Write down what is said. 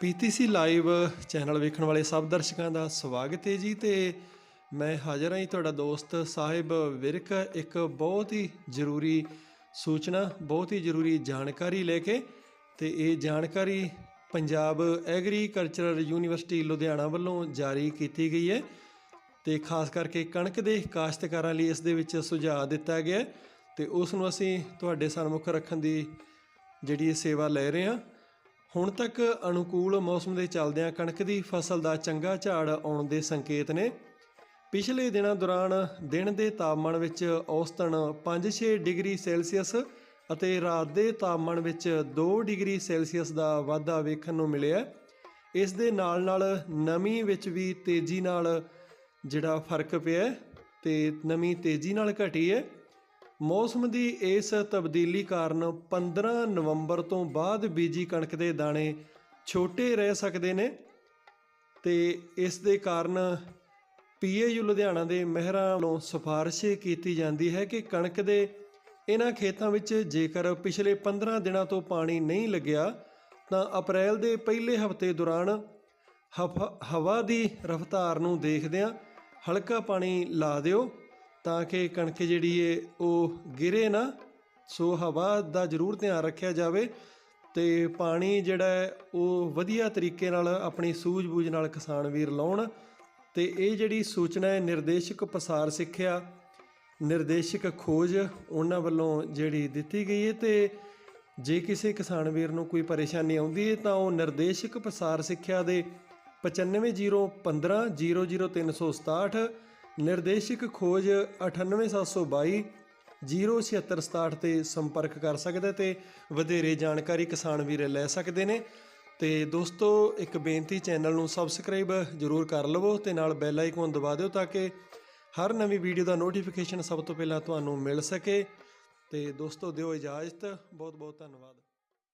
PTC live channel ਵੇਖਣ ਵਾਲੇ ਸਭ ਦਰਸ਼ਕਾਂ ਦਾ ਸਵਾਗਤ ਹੈ ਜੀ ਤੇ ਮੈਂ ਹਾਜ਼ਰ ਹਾਂ ਜੀ ਤੁਹਾਡਾ ਦੋਸਤ ਸਾਹਿਬ ਵਿਰਕ, ਇੱਕ ਬਹੁਤ ਹੀ ਜ਼ਰੂਰੀ ਸੂਚਨਾ, ਬਹੁਤ ਹੀ ਜ਼ਰੂਰੀ ਜਾਣਕਾਰੀ ਲੈ ਕੇ ਤੇ ਇਹ ਜਾਣਕਾਰੀ ਪੰਜਾਬ ਐਗਰੀਕਲਚਰਲ ਯੂਨੀਵਰਸਿਟੀ ਲੁਧਿਆਣਾ ਵੱਲੋਂ ਜਾਰੀ ਕੀਤੀ ਗਈ ਹੈ ਤੇ ਖਾਸ ਕਰਕੇ ਕਣਕ ਦੇ ਕਾਸ਼ਤਕਾਰਾਂ ਲਈ ਇਸ ਦੇ ਵਿੱਚ ਸੁਝਾਅ ਦਿੱਤਾ ਗਿਆ ਹੈ ਤੇ ਉਸ ਨੂੰ ਅਸੀਂ ਤੁਹਾਡੇ ਸਾਹਮਣੇ ਰੱਖਣ ਦੀ ਜਿਹੜੀ ਸੇਵਾ ਲੈ ਰਹੇ ਹਾਂ। ਹੁਣ ਤੱਕ ਅਨੁਕੂਲ ਮੌਸਮ ਦੇ ਚੱਲਦਿਆਂ ਕਣਕ ਦੀ ਫਸਲ ਦਾ ਚੰਗਾ ਝਾੜ ਆਉਣ ਦੇ ਸੰਕੇਤ ਨੇ। ਪਿਛਲੇ ਦਿਨਾਂ ਦੌਰਾਨ ਦਿਨ ਦੇ ਤਾਪਮਾਨ ਵਿੱਚ ਔਸਤਨ 5-6 ਡਿਗਰੀ ਸੈਲਸੀਅਸ ਅਤੇ ਰਾਤ ਦੇ ਤਾਪਮਾਨ ਵਿੱਚ 2 ਡਿਗਰੀ ਸੈਲਸੀਅਸ ਦਾ ਵਾਧਾ ਵੇਖਣ ਨੂੰ ਮਿਲਿਆ। ਇਸ ਦੇ ਨਾਲ ਨਾਲ ਨਮੀ ਵਿੱਚ ਵੀ ਤੇਜ਼ੀ ਨਾਲ ਜਿਹੜਾ ਫ਼ਰਕ ਪਿਆ ਹੈ ਤੇ ਨਮੀ ਤੇਜ਼ੀ ਨਾਲ ਘਟੀ ਹੈ। ਮੌਸਮ ਦੀ ਇਸ ਤਬਦੀਲੀ ਕਾਰਨ 15 ਨਵੰਬਰ ਤੋਂ ਬਾਅਦ ਬੀਜੀ ਕਣਕ ਦੇ ਦਾਣੇ ਛੋਟੇ ਰਹਿ ਸਕਦੇ ਨੇ ਤੇ ਇਸ ਦੇ ਕਾਰਨ ਪੀਏਯੂ ਲੁਧਿਆਣਾ ਦੇ ਮਹਿਰਾਂ ਨੂੰ ਸਿਫਾਰਿਸ਼ ਕੀਤੀ ਜਾਂਦੀ ਹੈ ਕਿ ਕਣਕ ਦੇ ਇਹਨਾਂ ਖੇਤਾਂ ਵਿੱਚ ਜੇਕਰ ਪਿਛਲੇ 15 ਦਿਨਾਂ ਤੋਂ ਪਾਣੀ ਨਹੀਂ ਲੱਗਿਆ, ਤਾਂ ਅਪ੍ਰੈਲ ਦੇ ਪਹਿਲੇ ਹਫ਼ਤੇ ਦੌਰਾਨ ਹਫ- ਹਵਾ ਦੀ ਰਫ਼ਤਾਰ ਨੂੰ ਦੇਖਦਿਆਂ ਹਲਕਾ ਪਾਣੀ ਲਾ ਦਿਓ। ਤਾਂ ਕਿ ਕਣਕ ਜਿਹੜੀ ਏ, ਉਹ ਗਿਰੇ ਨਾ, ਸੋ ਹਵਾ ਦਾ ਜ਼ਰੂਰ ਧਿਆਨ ਰੱਖਿਆ ਜਾਵੇ ਤੇ ਪਾਣੀ ਜਿਹੜਾ ਹੈ, ਉਹ ਵਧੀਆ ਤਰੀਕੇ ਨਾਲ ਆਪਣੀ ਸੂਝ-ਬੂਝ ਨਾਲ ਕਿਸਾਨ ਵੀਰ ਲਾਉਣ ਤੇ ਇਹ ਜਿਹੜੀ ਸੂਚਨਾ ਹੈ, ਨਿਰਦੇਸ਼ਕ ਪਸਾਰ ਸਿੱਖਿਆ, ਨਿਰਦੇਸ਼ਕ ਖੋਜ ਉਹਨਾਂ ਵੱਲੋਂ ਜਿਹੜੀ ਦਿੱਤੀ ਗਈ ਹੈ ਤੇ ਜੇ ਕਿਸੇ ਕਿਸਾਨ ਵੀਰ ਨੂੰ ਕੋਈ ਪਰੇਸ਼ਾਨੀ ਆਉਂਦੀ ਹੈ ਤਾਂ ਉਹ ਨਿਰਦੇਸ਼ਕ ਪਸਾਰ ਸਿੱਖਿਆ ਦੇ 950150 00367 ਨਿਰਦੇਸ਼ਕ ਖੋਜ 98722 07667 ਤੇ ਸੰਪਰਕ ਕਰ ਸਕਦਾ ਤੇ ਵਧੇਰੇ ਜਾਣਕਾਰੀ ਕਿਸਾਨ ਵੀਰ ਲੈ ਸਕਦੇ ਨੇ। ਤੇ ਦੋਸਤੋ, ਇੱਕ ਬੇਨਤੀ ਚੈਨਲ ਨੂੰ ਸਬਸਕ੍ਰਾਈਬ ਜਰੂਰ ਕਰ ਲਵੋ ਤੇ ਨਾਲ ਬੈਲ ਆਈਕਨ ਦਬਾ ਦਿਓ ਤਾਂ ਕਿ ਹਰ ਨਵੀਂ ਵੀਡੀਓ ਦਾ ਨੋਟੀਫਿਕੇਸ਼ਨ ਸਭ ਤੋਂ ਪਹਿਲਾਂ ਤੁਹਾਨੂੰ ਮਿਲ ਸਕੇ। ਤੇ ਦੋਸਤੋ, ਦਿਓ ਇਜਾਜ਼ਤ। ਬਹੁਤ ਬਹੁਤ ਧੰਨਵਾਦ।